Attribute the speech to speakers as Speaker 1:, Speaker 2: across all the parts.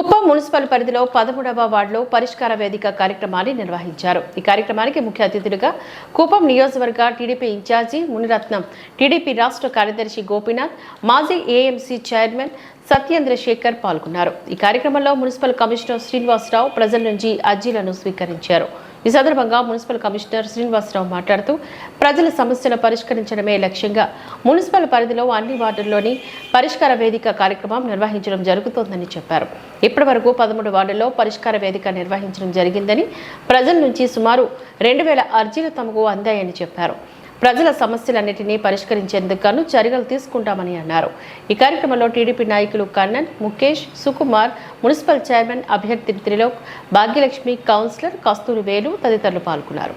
Speaker 1: Kuppam municipal పరిధిలో పదమూడవ వార్డులో పరిష్కార వేదిక కార్యక్రమాన్ని నిర్వహించారు. ఈ కార్యక్రమానికి ముఖ్య అతిథులుగా కుప్పం నియోజకవర్గ టీడీపీ ఇన్ఛార్జి మునిరత్నం టీడీపీ రాష్ట్ర కార్యదర్శి గోపీనాథ్ మాజీ ఏఎంసీ చైర్మన్ సత్యేంద్ర శేఖర్ పాల్గొన్నారు. ఈ కార్యక్రమంలో మున్సిపల్ కమిషనర్ శ్రీనివాసరావు ప్రజల నుంచి అర్జీలను స్వీకరించారు. ఈ సందర్భంగా మున్సిపల్ కమిషనర్ శ్రీనివాసరావు మాట్లాడుతూ ప్రజల సమస్యలు పరిష్కరించడమే లక్ష్యంగా మున్సిపల్ పరిధిలో అన్ని వార్డుల్లోని పరిష్కార వేదిక కార్యక్రమం నిర్వహించడం జరుగుతోందని చెప్పారు. ఇప్పటి వరకు పదమూడు వార్డుల్లో పరిష్కార వేదిక నిర్వహించడం జరిగిందని ప్రజల నుంచి సుమారు రెండు వేల అర్జీలు తమకు అందాయని చెప్పారు. ప్రజల సమస్యలన్నింటినీ పరిష్కరించేందుకు గాను చర్యలు తీసుకుంటామని అన్నారు. ఈ కార్యక్రమంలో టీడీపీ నాయకులు కన్నన్ ముఖేష్ సుకుమార్ మున్సిపల్ చైర్మన్ అభ్యర్థి త్రిలోక్ భాగ్యలక్ష్మి కౌన్సిలర్ కస్తూరి వేలు తదితరులు పాల్గొన్నారు.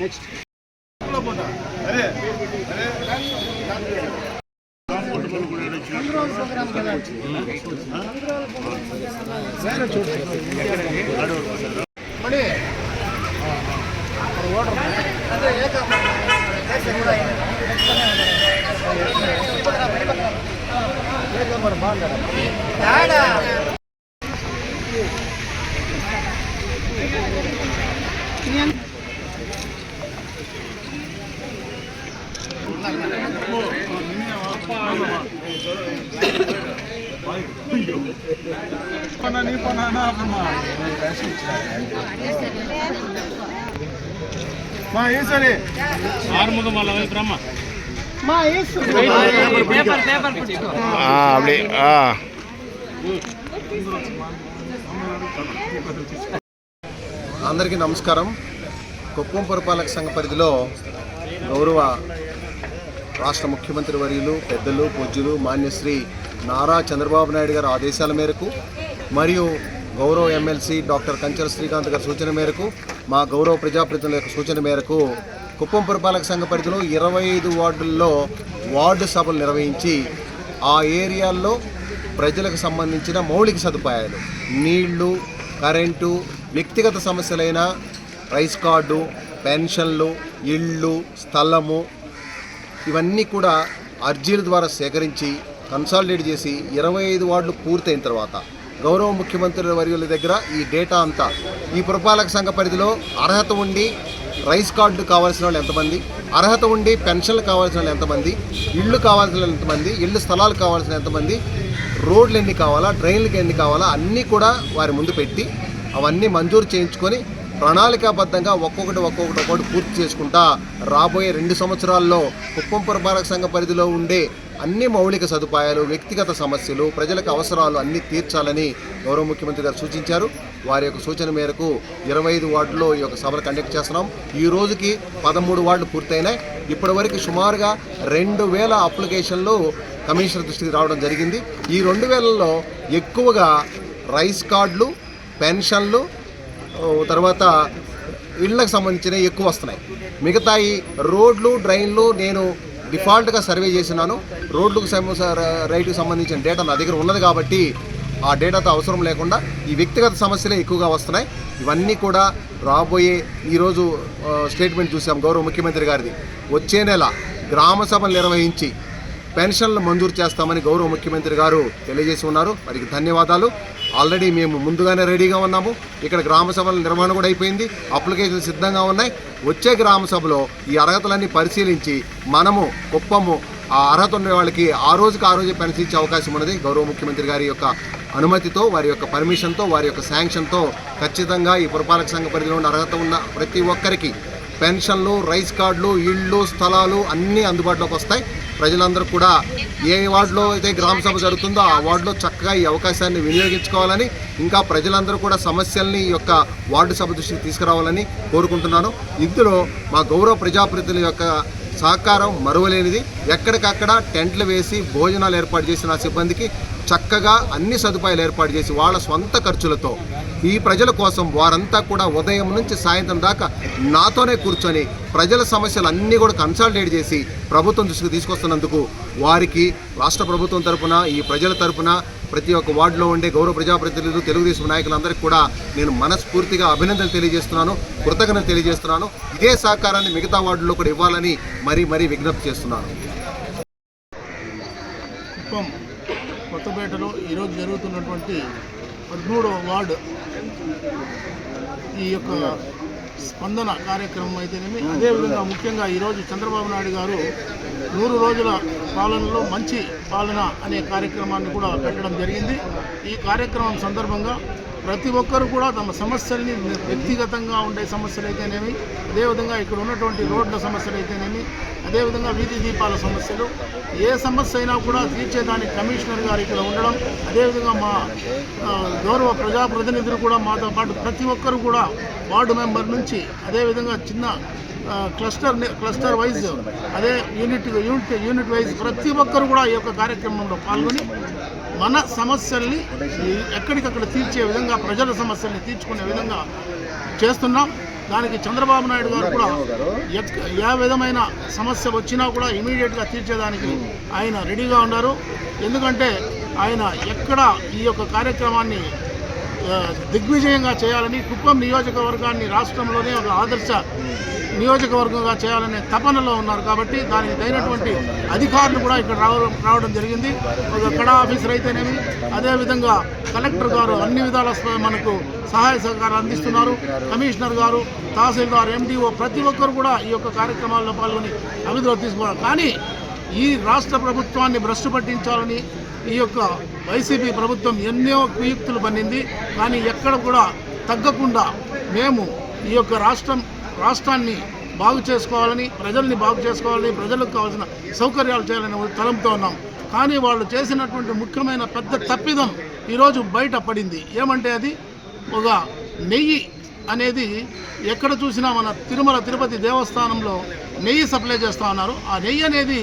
Speaker 2: நெக்ஸ்ட் மணி ஓடுறோம்
Speaker 3: మా ఈశ్వరి
Speaker 4: ఆరుముఖం మా ఈశ్వరి
Speaker 5: అందరికీ నమస్కారం. కుప్పం పురపాలక సంఘ పరిధిలో గౌరవ రాష్ట్ర ముఖ్యమంత్రి వర్యులు పెద్దలు పూజ్యులు మాన్యశ్రీ నారా చంద్రబాబు నాయుడు గారి ఆదేశాల మేరకు మరియు గౌరవ ఎమ్మెల్సీ డాక్టర్ కంచర శ్రీకాంత్ గారి సూచన మేరకు మా గౌరవ ప్రజాప్రతినిధుల యొక్క సూచన మేరకు కుప్పం పురపాలక సంఘ పరిధిలో ఇరవై ఐదు వార్డుల్లో వార్డు సభలు నిర్వహించి ఆ ఏరియాల్లో ప్రజలకు సంబంధించిన మౌలిక సదుపాయాలు నీళ్ళు కరెంటు వ్యక్తిగత సమస్యలైన రైస్ కార్డు పెన్షన్లు ఇళ్ళు స్థలము ఇవన్నీ కూడా అర్జీల ద్వారా సేకరించి కన్సాలిడేట్ చేసి ఇరవై ఐదు వార్డులు పూర్తయిన తర్వాత గౌరవ ముఖ్యమంత్రి వర్యుల దగ్గర ఈ డేటా అంతా. ఈ పురపాలక సంఘ పరిధిలో అర్హత ఉండి రైస్ కార్డు కావాల్సిన వాళ్ళు ఎంతమంది అర్హత ఉండి పెన్షన్లు కావాల్సిన వాళ్ళు ఎంతమంది ఇళ్ళు కావాల్సిన వాళ్ళు ఎంతమంది ఇళ్ళు స్థలాలు కావాల్సిన ఎంతమంది రోడ్లు ఎన్ని కావాలా డ్రైన్లకు ఎన్ని కావాలా అన్నీ కూడా వారి ముందు పెట్టి అవన్నీ మంజూరు చేయించుకొని ప్రణాళికాబద్ధంగా ఒక్కొక్కటి ఒక్కొక్కటి ఒక్కొక్కటి పూర్తి చేసుకుంటా రాబోయే రెండు సంవత్సరాల్లో కుప్పం పురపాలక సంఘ పరిధిలో ఉండే అన్ని మౌలిక సదుపాయాలు వ్యక్తిగత సమస్యలు ప్రజలకు అవసరాలు అన్నీ తీర్చాలని గౌరవ ముఖ్యమంత్రి గారు సూచించారు. వారి యొక్క సూచన మేరకు ఇరవై ఐదు వార్డులో ఈ యొక్క సభలు కండక్ట్ చేస్తున్నాం. ఈ రోజుకి పదమూడు వార్డులు పూర్తయినాయి. ఇప్పటివరకు సుమారుగా రెండు వేల అప్లికేషన్లు కమిషనర్ దృష్టికి రావడం జరిగింది. ఈ రెండు వేలలో ఎక్కువగా రైస్ కార్డులు పెన్షన్లు తర్వాత ఇళ్ళకు సంబంధించినవి ఎక్కువ వస్తున్నాయి. మిగతాయి రోడ్లు డ్రైన్లు నేను డిఫాల్ట్గా సర్వే చేసినాను. రోడ్లకు సమ- సంబంధించిన డేటా నా దగ్గర ఉన్నది కాబట్టి ఆ డేటాతో అవసరం లేకుండా ఈ వ్యక్తిగత సమస్యలే ఎక్కువగా వస్తున్నాయి. ఇవన్నీ కూడా రాబోయే ఈరోజు స్టేట్మెంట్ చూసాం గౌరవ ముఖ్యమంత్రి గారిది. వచ్చే నెల గ్రామ సభలు నిర్వహించి పెన్షన్లు మంజూరు చేస్తామని గౌరవ ముఖ్యమంత్రి గారు తెలియజేసి ఉన్నారు. వారికి ధన్యవాదాలు. ఆల్రెడీ మేము ముందుగానే రెడీగా ఉన్నాము. ఇక్కడ గ్రామ సభల నిర్వహణ కూడా అయిపోయింది. అప్లికేషన్లు సిద్ధంగా ఉన్నాయి. వచ్చే గ్రామ సభలో ఈ అర్హతలన్నీ పరిశీలించి మనము కుప్పము ఆ అర్హత ఉన్న వాళ్ళకి ఆ రోజుకి ఆ రోజే పెన్షన్ ఇచ్చే అవకాశం ఉన్నది. గౌరవ ముఖ్యమంత్రి గారి యొక్క అనుమతితో వారి యొక్క పర్మిషన్తో వారి యొక్క శాంక్షన్తో ఖచ్చితంగా ఈ పురపాలక సంఘ పరిధిలో ఉన్న అర్హత ఉన్న ప్రతి ఒక్కరికి పెన్షన్లు రైస్ కార్డులు ఇళ్ళు స్థలాలు అన్నీ అందుబాటులోకి వస్తాయి. ప్రజలందరూ కూడా ఏ వార్డులో అయితే గ్రామ సభ జరుగుతుందో ఆ వార్డులో చక్కగా ఈ అవకాశాన్ని వినియోగించుకోవాలని ఇంకా ప్రజలందరూ కూడా సమస్యల్ని ఈ యొక్క వార్డు సభ దృష్టికి తీసుకురావాలని కోరుకుంటున్నాను. ఇందులో మా గౌరవ ప్రజాప్రతినిధుల యొక్క సహకారం మరువలేనిది. ఎక్కడికక్కడ టెంట్లు వేసి భోజనాలు ఏర్పాటు చేసిన సిబ్బందికి చక్కగా అన్ని సదుపాయాలు ఏర్పాటు చేసి వాళ్ళ సొంత ఖర్చులతో ఈ ప్రజల కోసం వారంతా కూడా ఉదయం నుంచి సాయంత్రం దాకా నాతోనే కూర్చొని ప్రజల సమస్యలు అన్నీ కూడా కన్సల్టేట్ చేసి ప్రభుత్వం దృష్టికి తీసుకొస్తున్నందుకు వారికి రాష్ట్ర ప్రభుత్వం తరపున ఈ ప్రజల తరపున ప్రతి ఒక్క వార్డులో ఉండే గౌరవ ప్రజాప్రతినిధులు తెలుగుదేశం నాయకులందరికీ కూడా నేను మనస్ఫూర్తిగా అభినందనలు తెలియజేస్తున్నాను కృతజ్ఞతలు తెలియజేస్తున్నాను. ఇదే సహకారాన్ని మిగతా వార్డుల్లో కూడా ఇవ్వాలని మరీ మరీ విజ్ఞప్తి చేస్తున్నాను.
Speaker 3: కొత్తపేటలో ఈరోజు జరుగుతున్నటువంటి పదమూడవ వార్డు ఈ యొక్క స్పందన కార్యక్రమం అయితేనేమి అదేవిధంగా ముఖ్యంగా ఈరోజు చంద్రబాబు నాయుడు గారు నూరు రోజుల పాలనలో మంచి పాలన అనే కార్యక్రమాన్ని కూడా పెట్టడం జరిగింది. ఈ కార్యక్రమం సందర్భంగా ప్రతి ఒక్కరు కూడా తమ సమస్యల్ని వ్యక్తిగతంగా ఉండే సమస్యలు అయితేనేమి అదేవిధంగా ఇక్కడ ఉన్నటువంటి రోడ్ల సమస్యలు అయితేనేమి అదేవిధంగా వీధి దీపాల సమస్యలు. ఏ సమస్య అయినా కూడా తీర్చేదానికి కమిషనర్ గారు ఇక్కడ ఉండడం అదేవిధంగా మా గౌరవ ప్రజాప్రతినిధులు కూడా మాతో పాటు ప్రతి ఒక్కరు కూడా వార్డు మెంబర్ నుంచి అదేవిధంగా చిన్న క్లస్టర్ క్లస్టర్ వైజ్ అదే యూనిట్ యూనిట్ యూనిట్ వైజ్ ప్రతి ఒక్కరు కూడా ఈ యొక్క కార్యక్రమంలో పాల్గొని మన సమస్యల్ని ఎక్కడికక్కడ తీర్చే విధంగా ప్రజల సమస్యల్ని తీర్చుకునే విధంగా చేస్తున్నాం. దానికి చంద్రబాబు నాయుడు గారు కూడా ఏ విధమైన సమస్య వచ్చినా కూడా ఇమీడియట్గా తీర్చేదానికి ఆయన రెడీగా ఉన్నారు. ఎందుకంటే ఆయన ఎక్కడ ఈ యొక్క కార్యక్రమాన్ని దిగ్విజయంగా చేయాలని కుప్పం నియోజకవర్గాన్ని రాష్ట్రంలోనే ఒక ఆదర్శ నియోజకవర్గంగా చేయాలనే తపనలో ఉన్నారు కాబట్టి దానికి తగినటువంటి అధికారులు కూడా ఇక్కడ రావడం రావడం జరిగింది. ఒక కడా ఆఫీసర్ అయితేనేమి అదేవిధంగా కలెక్టర్ గారు అన్ని విధాల మనకు సహాయ సహకారం అందిస్తున్నారు. కమిషనర్ గారు తహసీల్దార్ ఎండిఓ ప్రతి ఒక్కరు కూడా ఈ యొక్క కార్యక్రమాల్లో పాల్గొని అభివృద్ధిలో తీసుకున్నారు. కానీ ఈ రాష్ట్ర ప్రభుత్వాన్ని భ్రష్టు పట్టించాలని ఈ యొక్క వైసీపీ ప్రభుత్వం ఎన్నో కుయుక్తులు పన్నింది కానీ ఎక్కడ కూడా తగ్గకుండా మేము ఈ యొక్క రాష్ట్రం రాష్ట్రాన్ని బాగు చేసుకోవాలని ప్రజల్ని బాగు చేసుకోవాలని ప్రజలకు కావాల్సిన సౌకర్యాలు చేయాలని తలంతో ఉన్నాం. కానీ వాళ్ళు చేసినటువంటి ముఖ్యమైన పెద్ద తప్పిదం ఈరోజు బయట పడింది. ఏమంటే అది ఒక నెయ్యి అనేది ఎక్కడ చూసినా మన తిరుమల తిరుపతి దేవస్థానంలో నెయ్యి సప్లై చేస్తూ ఉన్నారు. ఆ నెయ్యి అనేది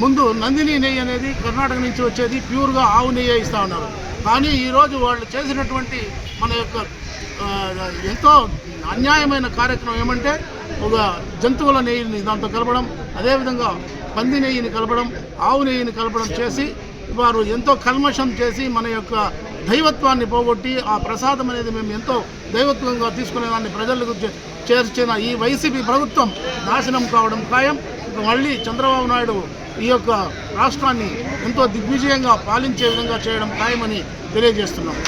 Speaker 3: ముందు నందిని నెయ్యి అనేది కర్ణాటక నుంచి వచ్చేది ప్యూర్గా ఆవు నెయ్యి ఇస్తూ ఉన్నారు. కానీ ఈరోజు వాళ్ళు చేసినటువంటి మన యొక్క ఎంతో అన్యాయమైన కార్యక్రమం ఏమంటే ఒక జంతువుల నెయ్యిని దాంతో కలపడం అదేవిధంగా పంది నెయ్యిని కలపడం ఆవు నెయ్యిని కలపడం చేసి వారు ఎంతో కల్మషం చేసి మన యొక్క దైవత్వాన్ని పోగొట్టి ఆ ప్రసాదం అనేది మేము ఎంతో దైవత్వంగా తీసుకునే దాన్ని ప్రజలకు చే- చేర్చిన ఈ వైసీపీ ప్రభుత్వం నాశనం కావడం ఖాయం. మళ్ళీ చంద్రబాబు నాయుడు ఈ యొక్క రాష్ట్రాన్ని ఎంతో దిగ్విజయంగా పాలించే విధంగా చేయడం ఖాయమని తెలియజేస్తున్నాం.